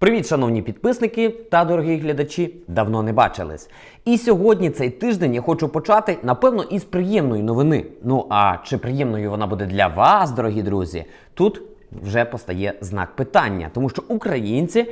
Привіт, шановні підписники та дорогі глядачі! Давно не бачились. І сьогодні цей тиждень я хочу почати, напевно, із приємної новини. Ну а чи приємною вона буде для вас, дорогі друзі? Тут вже постає знак питання, тому що українці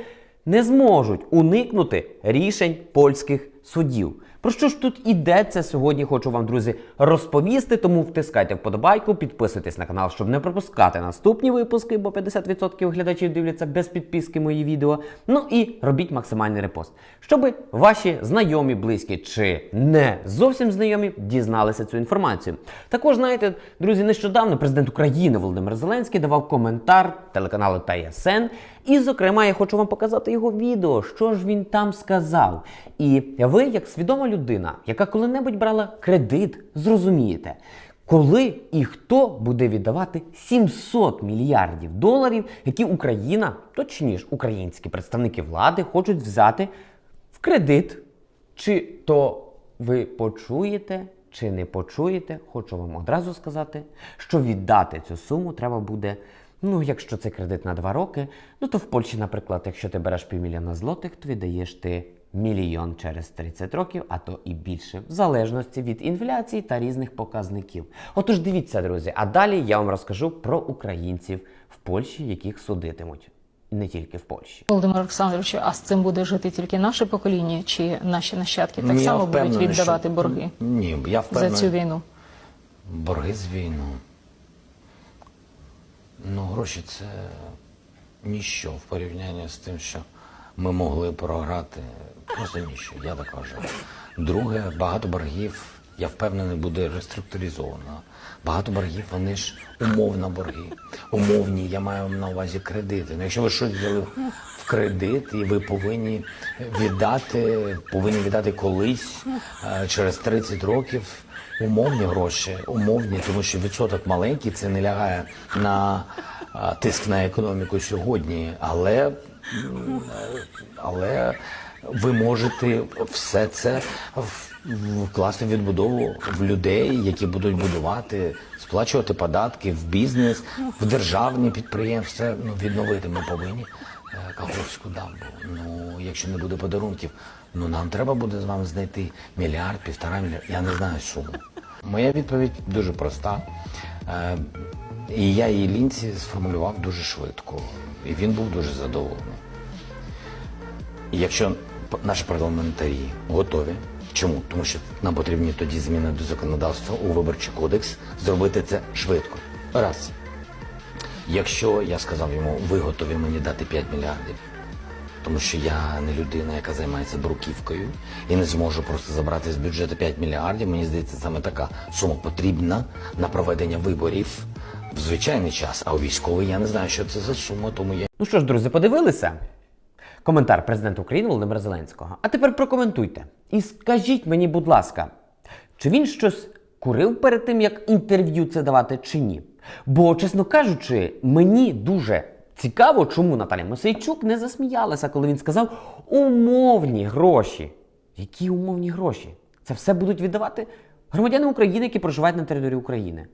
не зможуть уникнути рішень польських судів. Про що ж тут ідеться сьогодні? Хочу вам, друзі, розповісти. Тому втискайте вподобайку, підписуйтесь на канал, щоб не пропускати наступні випуски, бо 50% глядачів дивляться без підписки мої відео. Ну і робіть максимальний репост, щоб ваші знайомі, близькі чи не зовсім знайомі дізналися цю інформацію. Також знаєте, друзі, нещодавно президент України Володимир Зеленський давав коментар телеканалу ТСН. І, зокрема, я хочу вам показати його відео, що ж він там сказав. І ви, як свідома людина, яка коли-небудь брала кредит, зрозумієте, коли і хто буде віддавати 700 мільярдів доларів, які Україна, точніше, українські представники влади, хочуть взяти в кредит. Чи то ви почуєте, чи не почуєте, хочу вам одразу сказати, що віддати цю суму треба буде. Ну, якщо це кредит на 2 роки, ну то в Польщі, наприклад, якщо ти береш півмільйона злотих, то віддаєш ти мільйон через 30 років, а то і більше, в залежності від інфляції та різних показників. Отож, дивіться, друзі, а далі я вам розкажу про українців в Польщі, яких судитимуть. Не тільки в Польщі. Володимир Олександрович, а з цим буде жити тільки наше покоління, чи наші нащадки так Ні, само будуть віддавати що- борги Ні, я за цю війну? Борги з війну. Ну, гроші це ніщо в порівнянні з тим, що ми могли програти. Просто ніщо, я так вважаю. Друге, багато боргів, я впевнений, буде реструктуризовано. Багато боргів, вони ж умовно борги. Умовні, я маю на увазі кредити. Ну, якщо ви щось взяли в кредит, і ви повинні віддати, повинні віддати колись е, через 30 років. Умовні гроші, умовні, тому що відсоток маленький, це не лягає на тиск на економіку сьогодні, але, але ви можете все це в- вкласти відбудову в людей, які будуть будувати, сплачувати податки в бізнес, в державні підприємства. Ну, відновити ми повинні е, Каховську дамбу. Ну, якщо не буде подарунків, ну нам треба буде з вами знайти мільярд, півтора мільярда. Я не знаю суму. Моя відповідь дуже проста. Е, І я її лінці сформулював дуже швидко. І він був дуже задоволений. Якщо наші парламентарі готові, чому? Тому що нам потрібні тоді зміни до законодавства у виборчий кодекс, зробити це швидко. Раз. Якщо я сказав йому, ви готові мені дати 5 мільярдів, тому що я не людина, яка займається бруківкою, і не зможу просто забрати з бюджету 5 мільярдів. Мені здається, саме така сума потрібна на проведення виборів в звичайний час, а у військовий я не знаю, що це за сума, тому я Ну що ж, друзі, подивилися? Коментар президента України Володимира Зеленського. А тепер прокоментуйте. І скажіть мені, будь ласка, чи він щось курив перед тим, як інтерв'ю це давати, чи ні? Бо, чесно кажучи, мені дуже цікаво, чому Наталя Мосейчук не засміялася, коли він сказав умовні гроші. Які умовні гроші? Це все будуть віддавати громадяни України, які проживають на території України.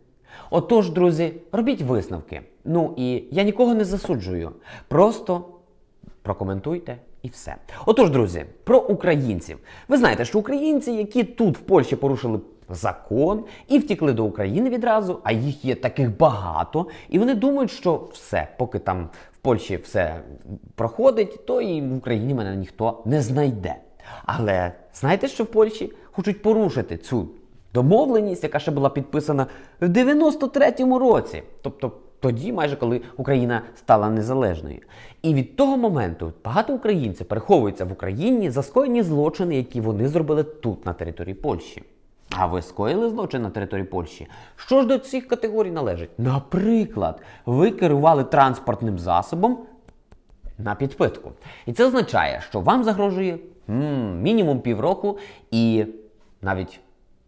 Отож, друзі, робіть висновки. Ну і я нікого не засуджую. Просто прокоментуйте і все. Отож, друзі, про українців. Ви знаєте, що українці, які тут в Польщі порушили закон і втікли до України відразу, а їх є таких багато, і вони думають, що все, поки там в Польщі все проходить, то і в Україні мене ніхто не знайде. Але знаєте, що в Польщі хочуть порушити цю домовленість, яка ще була підписана в 93-му році. Тобто тоді, майже коли Україна стала незалежною. І від того моменту багато українців переховуються в Україні за скоєні злочини, які вони зробили тут, на території Польщі. А ви скоїли злочин на території Польщі? Що ж до цих категорій належить? Наприклад, ви керували транспортним засобом на підпитку. І це означає, що вам загрожує м, мінімум півроку, і навіть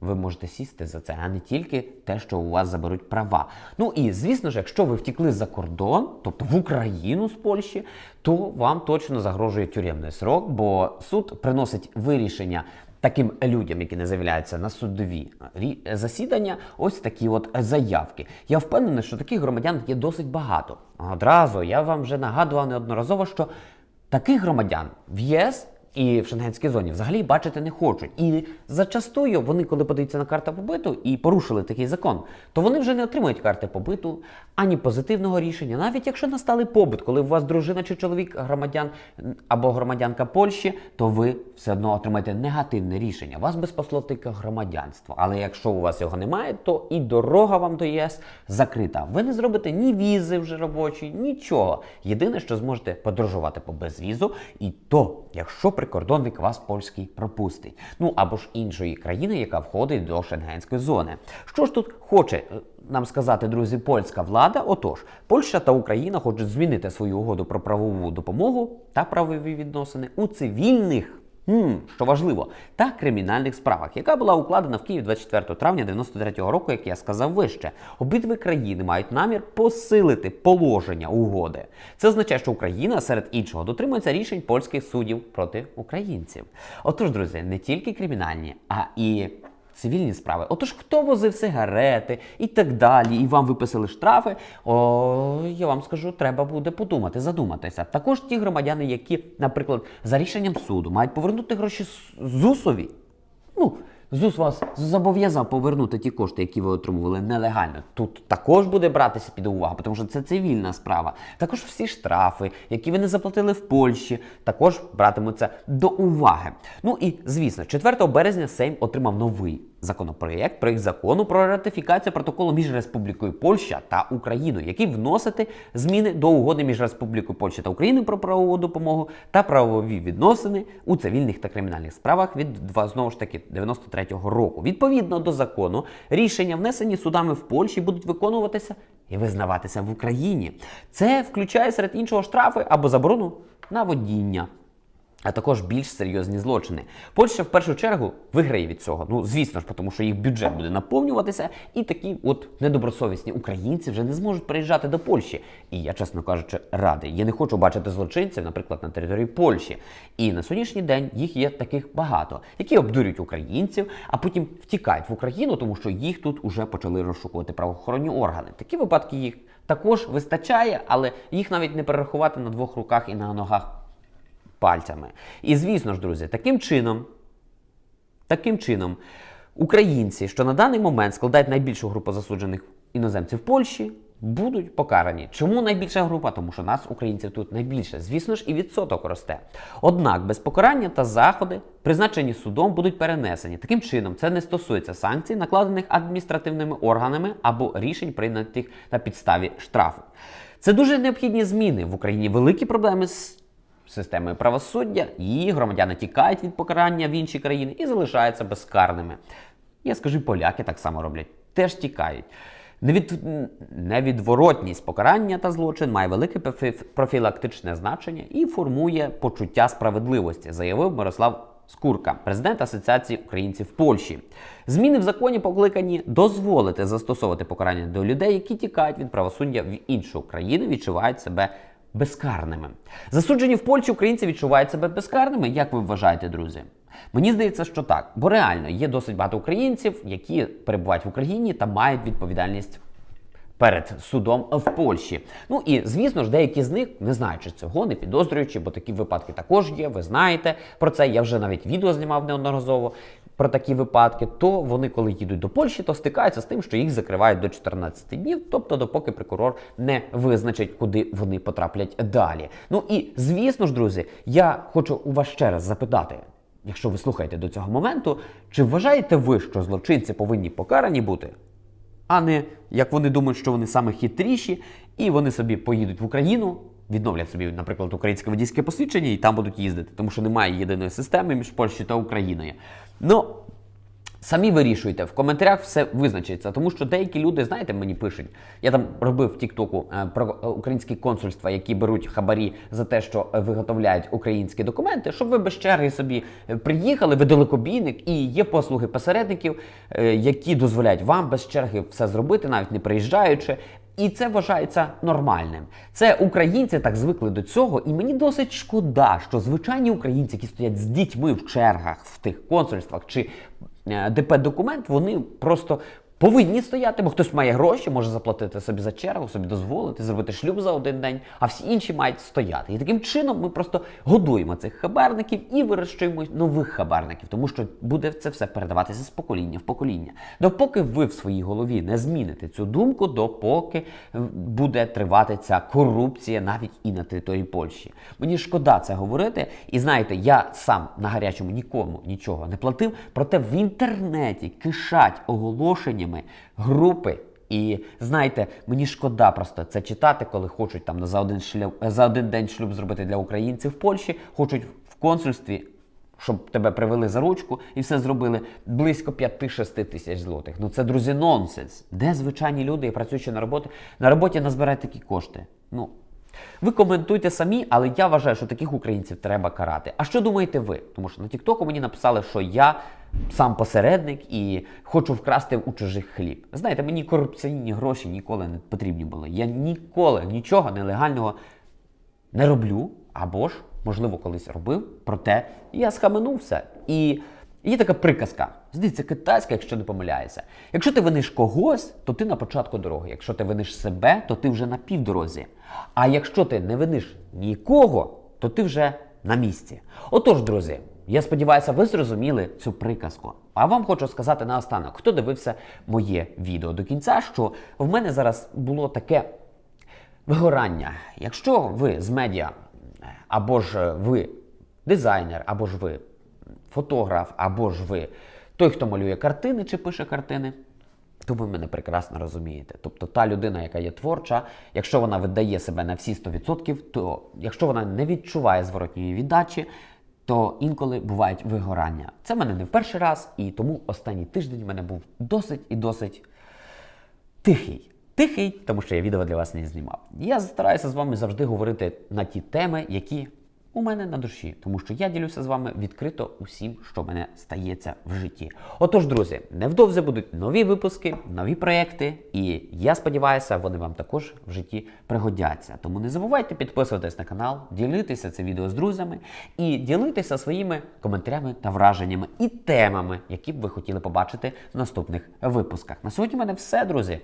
ви можете сісти за це, а не тільки те, що у вас заберуть права. Ну і звісно ж, якщо ви втікли за кордон, тобто в Україну з Польщі, то вам точно загрожує тюремний срок, бо суд приносить вирішення. Таким людям, які не з'являються на судові засідання, ось такі от заявки. Я впевнений, що таких громадян є досить багато. Одразу я вам вже нагадував неодноразово, що таких громадян в ЄС і в Шенгенській зоні взагалі бачити не хочуть. І зачастую вони, коли подаються на карту побиту і порушили такий закон, то вони вже не отримують карти побиту ані позитивного рішення, навіть якщо настали побит, коли у вас дружина чи чоловік громадян або громадянка Польщі, то ви все одно отримаєте негативне рішення. Вас без посло тільки громадянство. Але якщо у вас його немає, то і дорога вам до ЄС закрита. Ви не зробите ні візи вже робочі, нічого. Єдине, що зможете подорожувати по безвізу, і то, якщо прикордонник вас польський пропустить. Ну або ж іншої країни, яка входить до шенгенської зони. Що ж тут хоче е, нам сказати, друзі, польська влада? Отож, Польща та Україна хочуть змінити свою угоду про правову допомогу та правові відносини у цивільних. Що важливо, та кримінальних справах, яка була укладена в Києві 24 травня 93-го року, як я сказав вище. Обидві країни мають намір посилити положення угоди. Це означає, що Україна серед іншого дотримується рішень польських суддів проти українців. Отож, друзі, не тільки кримінальні, а і цивільні справи. Отож, хто возив сигарети і так далі, і вам виписали штрафи, о, я вам скажу, треба буде подумати, задуматися. Також ті громадяни, які, наприклад, за рішенням суду мають повернути гроші ЗУСові. Ну, ЗУС вас зобов'язав повернути ті кошти, які ви отримували нелегально. Тут також буде братися під увагу, тому що це цивільна справа. Також всі штрафи, які ви не заплатили в Польщі, також братимуться до уваги. Ну і звісно, 4 березня Сейм отримав новий законопроєкт проєкт закону про ратифікацію протоколу між Республікою Польща та Україною, який вносити зміни до угоди між Республікою Польща та Україною про правову допомогу та правові відносини у цивільних та кримінальних справах від знову ж таки 93-го року. Відповідно до закону, рішення, внесені судами в Польщі, будуть виконуватися і визнаватися в Україні. Це включає серед іншого штрафи або заборону на водіння а також більш серйозні злочини. Польща в першу чергу виграє від цього. Ну звісно ж, тому що їх бюджет буде наповнюватися, і такі от недобросовісні українці вже не зможуть приїжджати до Польщі. І я, чесно кажучи, радий. Я не хочу бачити злочинців, наприклад, на території Польщі. І на сьогоднішній день їх є таких багато, які обдурюють українців, а потім втікають в Україну, тому що їх тут уже почали розшукувати правоохоронні органи. Такі випадки їх також вистачає, але їх навіть не перерахувати на двох руках і на ногах пальцями. І звісно ж, друзі, таким чином, таким чином, українці, що на даний момент складають найбільшу групу засуджених іноземців в Польщі, будуть покарані. Чому найбільша група? Тому що нас, українців, тут найбільше. Звісно ж, і відсоток росте. Однак без покарання та заходи, призначені судом, будуть перенесені. Таким чином, це не стосується санкцій, накладених адміністративними органами або рішень, прийнятих на підставі штрафу. Це дуже необхідні зміни в Україні. Великі проблеми з системою правосуддя, її громадяни тікають від покарання в інші країни і залишаються безкарними. Я скажу, поляки так само роблять, теж тікають. Невід... Невідворотність покарання та злочин має велике профі- профілактичне значення і формує почуття справедливості, заявив Мирослав Скурка, президент Асоціації українців Польщі. Зміни в законі покликані дозволити застосовувати покарання до людей, які тікають від правосуддя в іншу країну, відчувають себе безкарними. Засуджені в Польщі українці відчувають себе безкарними. Як ви вважаєте, друзі? Мені здається, що так, бо реально є досить багато українців, які перебувають в Україні та мають відповідальність перед судом в Польщі. Ну і звісно ж, деякі з них, не знаючи цього, не підозрюючи, бо такі випадки також є. Ви знаєте про це. Я вже навіть відео знімав неодноразово про такі випадки. То вони, коли їдуть до Польщі, то стикаються з тим, що їх закривають до 14 днів, тобто допоки прокурор не визначить, куди вони потраплять далі. Ну і звісно ж, друзі, я хочу у вас ще раз запитати. Якщо ви слухаєте до цього моменту, чи вважаєте ви, що злочинці повинні покарані бути? а не як вони думають, що вони саме хитріші, і вони собі поїдуть в Україну, відновлять собі, наприклад, українське водійське посвідчення і там будуть їздити, тому що немає єдиної системи між Польщею та Україною. Ну. Самі вирішуйте, в коментарях все визначиться, тому що деякі люди, знаєте, мені пишуть. Я там робив в Тіктоку е, про українські консульства, які беруть хабарі за те, що виготовляють українські документи, щоб ви без черги собі приїхали, ви далекобійник, і є послуги посередників, е, які дозволяють вам без черги все зробити, навіть не приїжджаючи. І це вважається нормальним. Це українці так звикли до цього, і мені досить шкода, що звичайні українці, які стоять з дітьми в чергах в тих консульствах чи е, ДП документ, вони просто повинні стояти, бо хтось має гроші, може заплатити собі за чергу, собі дозволити, зробити шлюб за один день, а всі інші мають стояти. І таким чином ми просто годуємо цих хабарників і вирощуємо нових хабарників, тому що буде це все передаватися з покоління в покоління. Допоки ви в своїй голові не зміните цю думку, допоки буде тривати ця корупція навіть і на території Польщі. Мені шкода це говорити. І знаєте, я сам на гарячому нікому нічого не платив, проте в інтернеті кишать оголошеннями групи. І знаєте, мені шкода просто це читати, коли хочуть там за один шлюб, за один день шлюб зробити для українців в Польщі, хочуть в консульстві щоб тебе привели за ручку і все зробили близько 5-6 тисяч злотих. Ну це друзі, нонсенс. Де звичайні люди, працюючи на роботі, на роботі назбирають такі кошти. Ну ви коментуйте самі, але я вважаю, що таких українців треба карати. А що думаєте ви? Тому що на Тіктоку мені написали, що я сам посередник і хочу вкрасти у чужих хліб. Знаєте, мені корупційні гроші ніколи не потрібні були. Я ніколи нічого нелегального не роблю, або ж, можливо, колись робив, проте я схаменувся. І є така приказка, здається, китайська, якщо не помиляюся. Якщо ти виниш когось, то ти на початку дороги. Якщо ти виниш себе, то ти вже на півдорозі. А якщо ти не виниш нікого, то ти вже на місці. Отож, друзі, я сподіваюся, ви зрозуміли цю приказку. А вам хочу сказати наостанок, хто дивився моє відео до кінця, що в мене зараз було таке Вигорання. Якщо ви з медіа, або ж ви дизайнер, або ж ви фотограф, або ж ви той, хто малює картини чи пише картини, то ви мене прекрасно розумієте. Тобто та людина, яка є творча, якщо вона видає себе на всі 100%, то якщо вона не відчуває зворотньої віддачі, то інколи бувають вигорання. Це в мене не в перший раз, і тому останній тиждень в мене був досить і досить тихий. Тихий, тому що я відео для вас не знімав. Я стараюся з вами завжди говорити на ті теми, які у мене на душі, тому що я ділюся з вами відкрито усім, що мене стається в житті. Отож, друзі, невдовзі будуть нові випуски, нові проекти, і я сподіваюся, вони вам також в житті пригодяться. Тому не забувайте підписуватись на канал, ділитися це відео з друзями і ділитися своїми коментарями та враженнями і темами, які б ви хотіли побачити в наступних випусках. На сьогодні в мене все, друзі.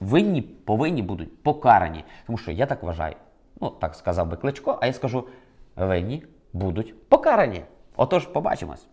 Винні повинні будуть покарані, тому що я так вважаю. Ну, так сказав би Кличко, а я скажу, винні будуть покарані. Отож, побачимось.